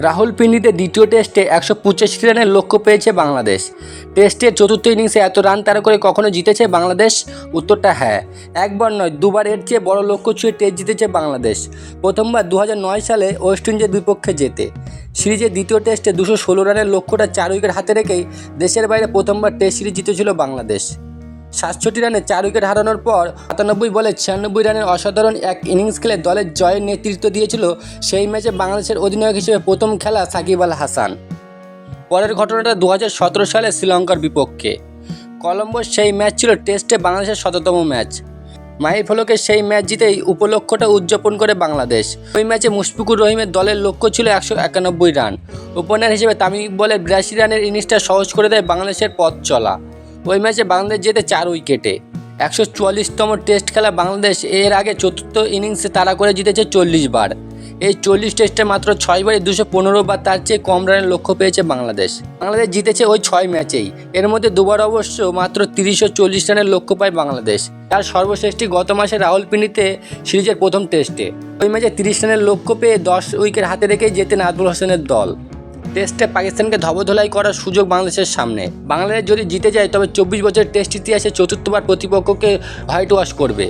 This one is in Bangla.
রাহুল পিন্ডিতে দ্বিতীয় টেস্টে একশো পঁচাশি রানের লক্ষ্য পেয়েছে বাংলাদেশ। টেস্টের চতুর্থ ইনিংসে এত রান তারা করে কখনো জিতেছে বাংলাদেশ? উত্তরটা হ্যাঁ। একবার নয়, দুবার এর চেয়ে বড় লক্ষ্য ছুঁয়ে টেস্ট জিতেছে বাংলাদেশ। প্রথমবার দু সালে ওয়েস্ট ইন্ডিজের বিপক্ষে জেতে। সিরিজের দ্বিতীয় টেস্টে দুশো ষোলো রানের লক্ষ্যটা চার উইকেট হাতে রেখেই দেশের বাইরে প্রথমবার টেস্ট সিরিজ জিতেছিল বাংলাদেশ। সাতষট্টি রানে চার উইকেট হারানোর পর সাতানব্বই বলে ছিয়ানব্বই রানের অসাধারণ এক ইনিংস খেলে দলের জয়ের নেতৃত্ব দিয়েছিল সেই ম্যাচে বাংলাদেশের অধিনায়ক হিসেবে প্রথম খেলা সাকিব আল হাসান। পরের ঘটনাটা দু হাজার সতেরো সালে শ্রীলঙ্কার বিপক্ষে। কলম্বোর সেই ম্যাচ ছিল টেস্টে বাংলাদেশের শততম ম্যাচ। মাহির ফলকের সেই ম্যাচ জিতেই উপলক্ষটা উদযাপন করে বাংলাদেশ। ওই ম্যাচে মুশফিকুর রহিমের দলের লক্ষ্য ছিল একশো একানব্বই রান। ওপেনার হিসেবে তামিম ইকবলের বিরাশি রানের ইনিংসটা সহজ করে দেয় বাংলাদেশের পথ চলা। ওই ম্যাচে বাংলাদেশ জেতে চার উইকেটে। একশো চুয়াল্লিশতম টেস্ট খেলা বাংলাদেশ এর আগে চতুর্থ ইনিংসে তারা করে জিতেছে চল্লিশ বার এই চল্লিশ টেস্টে মাত্র ছয় বারে দুশো পনেরো বার তার চেয়ে কম রানের লক্ষ্য পেয়েছে বাংলাদেশ। বাংলাদেশ জিতেছে ওই ছয় ম্যাচেই। এর মধ্যে দুবার অবশ্য মাত্র তিরিশশো চল্লিশ রানের লক্ষ্য পায় বাংলাদেশ। তার সর্বশ্রেষ্ঠটি গত মাসে রাহুলপিন্ডিতে সিরিজের প্রথম টেস্টে। ওই ম্যাচে তিরিশ রানের লক্ষ্য পেয়ে দশ উইকেট হাতে রেখেই জেতেন আদুল হোসেনের দল। টেস্টে পাকিস্তানকে ধবধলাই করার সুযোগ বাংলাদেশের সামনে। বাংলাদেশ যদি জিতে যায়, তবে চব্বিশ বছরের টেস্ট ইতিহাসে চতুর্থবার প্রতিপক্ষকে হোয়াইট ওয়াশ করবে।